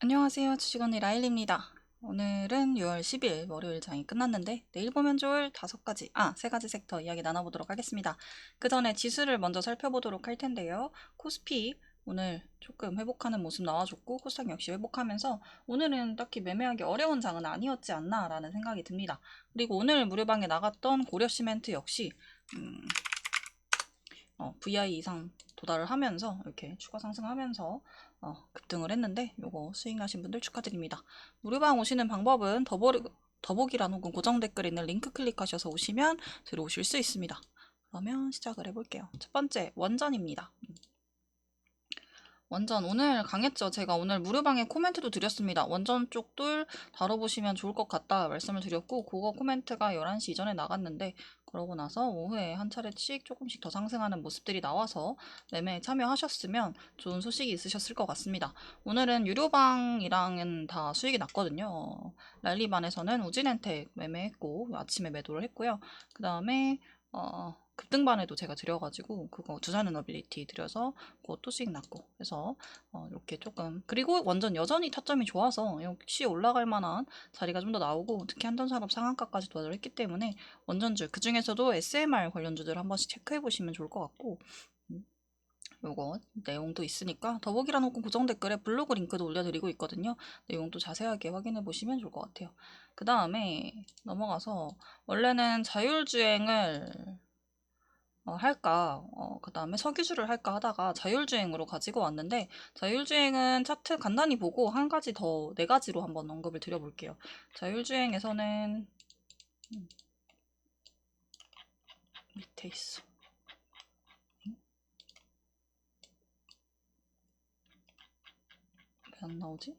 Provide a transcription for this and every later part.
안녕하세요. 주식언니 라일입니다. 오늘은 6월 10일 월요일 장이 끝났는데 내일 보면 좋을 다섯 가지, 아, 세 가지 섹터 이야기 나눠보도록 하겠습니다. 그 전에 지수를 먼저 살펴보도록 할 텐데요. 코스피 오늘 조금 회복하는 모습 나와줬고 코스닥 역시 회복하면서 오늘은 딱히 매매하기 어려운 장은 아니었지 않나 라는 생각이 듭니다. 그리고 오늘 무료방에 나갔던 고려시멘트 역시 음, 어, VI 이상 도달을 하면서 이렇게 추가 상승하면서 어, 급등을 했는데 요거 수익나신 분들 축하드립니다. 무료방 오시는 방법은 더보기, 더보기란 혹은 고정 댓글에 있는 링크 클릭하셔서 오시면 들어오실 수 있습니다. 그러면 시작을 해볼게요. 첫 번째 원전입니다. 음. 원전 오늘 강했죠. 제가 오늘 무료방에 코멘트도 드렸습니다. 원전 쪽들 다뤄보시면 좋을 것 같다 말씀을 드렸고 그거 코멘트가 11시 이전에 나갔는데 그러고 나서 오후에 한 차례씩 조금씩 더 상승하는 모습들이 나와서 매매에 참여하셨으면 좋은 소식이 있으셨을 것 같습니다. 오늘은 유료방이랑은 다 수익이 났거든요. 랄리반에서는 우진엔텍 매매했고 아침에 매도를 했고요. 그 다음에 어, 급등반에도 제가 드려가지고 그거 두산은 어빌리티 드려서 그것도 수익 났고 그래서 어, 이렇게 조금. 그리고 완전 여전히 타점이 좋아서 역시 올라갈 만한 자리가 좀 더 나오고 특히 한전산업 상한가까지 도달을 했기 때문에 원전주 그 중에서도 SMR 관련주들 한 번씩 체크해 보시면 좋을 것 같고. 음, 요거 내용도 있으니까 더보기란 혹은 고정 댓글에 블로그 링크도 올려드리고 있거든요. 내용도 자세하게 확인해 보시면 좋을 것 같아요. 그 다음에 넘어가서 원래는 자율주행을 어, 할까, 어, 그 다음에 석유주를 할까 하다가 자율주행으로 가지고 왔는데, 자율주행은 차트 간단히 보고 한 가지 더, 네 가지로 한번 언급을 드려볼게요. 자율주행에서는, 음, 밑에 있어. 안 나오지?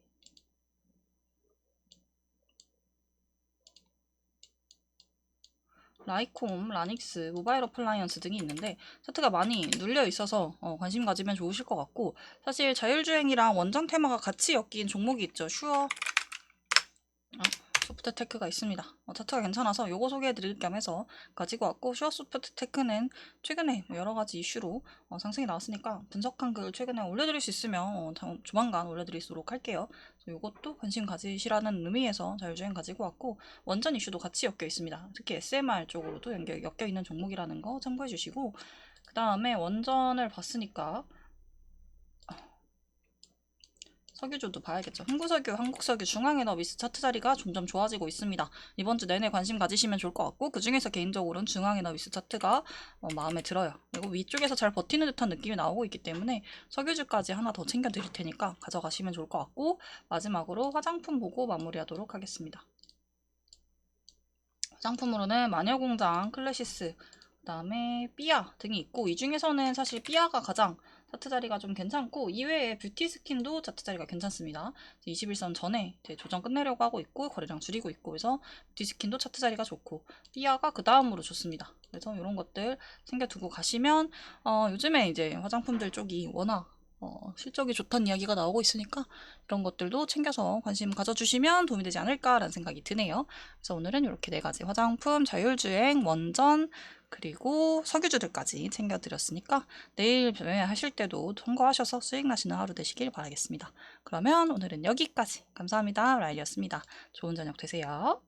라이콤, 라닉스, 모바일 어플라이언스 등이 있는데 차트가 많이 눌려 있어서 어, 관심 가지면 좋으실 것 같고 사실 자율주행이랑 원정 테마가 같이 엮인 종목이 있죠. 슈어 어, 소프트 테크가 있습니다. 어, 차트가 괜찮아서 요거 소개해드릴 겸 해서 가지고 왔고 슈어 소프트 테크는 최근에 뭐 여러 가지 이슈로 어, 상승이 나왔으니까 분석한 글 최근에 올려드릴 수 있으면 어, 당- 조만간 올려드리도록 할게요. 요것도 관심 가지시라는 의미에서 자율주행 가지고 왔고 원전 이슈도 같이 엮여 있습니다. 특히 SMR 쪽으로도 엮여 있는 종목이라는 거 참고해 주시고 그 다음에 원전을 봤으니까 석유주도 봐야겠죠. 흥구석유, 한국석유, 중앙에너비스 차트 자리가 점점 좋아지고 있습니다. 이번 주 내내 관심 가지시면 좋을 것 같고 그 중에서 개인적으로는 중앙에너비스 차트가 어, 마음에 들어요. 그리고 위쪽에서 잘 버티는 듯한 느낌이 나오고 있기 때문에 석유주까지 하나 더 챙겨 드릴 테니까 가져가시면 좋을 것 같고 마지막으로 화장품 보고 마무리하도록 하겠습니다. 화장품으로는 마녀공장, 클래시스, 그다음에 삐아 등이 있고 이 중에서는 사실 삐아가 가장 차트 자리가 좀 괜찮고 이외에 뷰티 스킨도 차트 자리가 괜찮습니다. 21선 전에 조정 끝내려고 하고 있고 거래량 줄이고 있고 그래서 뷰티 스킨도 차트 자리가 좋고 삐아가 그 다음으로 좋습니다. 그래서 이런 것들 챙겨두고 가시면 어, 요즘에 이제 화장품들 쪽이 워낙 어, 실적이 좋다는 이야기가 나오고 있으니까 이런 것들도 챙겨서 관심 가져주시면 도움이 되지 않을까라는 생각이 드네요. 그래서 오늘은 이렇게 네 가지 화장품, 자율주행, 원전, 그리고 석유주들까지 챙겨드렸으니까 내일 매매하실 때도 통과하셔서 수익 나시는 하루 되시길 바라겠습니다. 그러면 오늘은 여기까지. 감사합니다. 라일이었습니다. 좋은 저녁 되세요.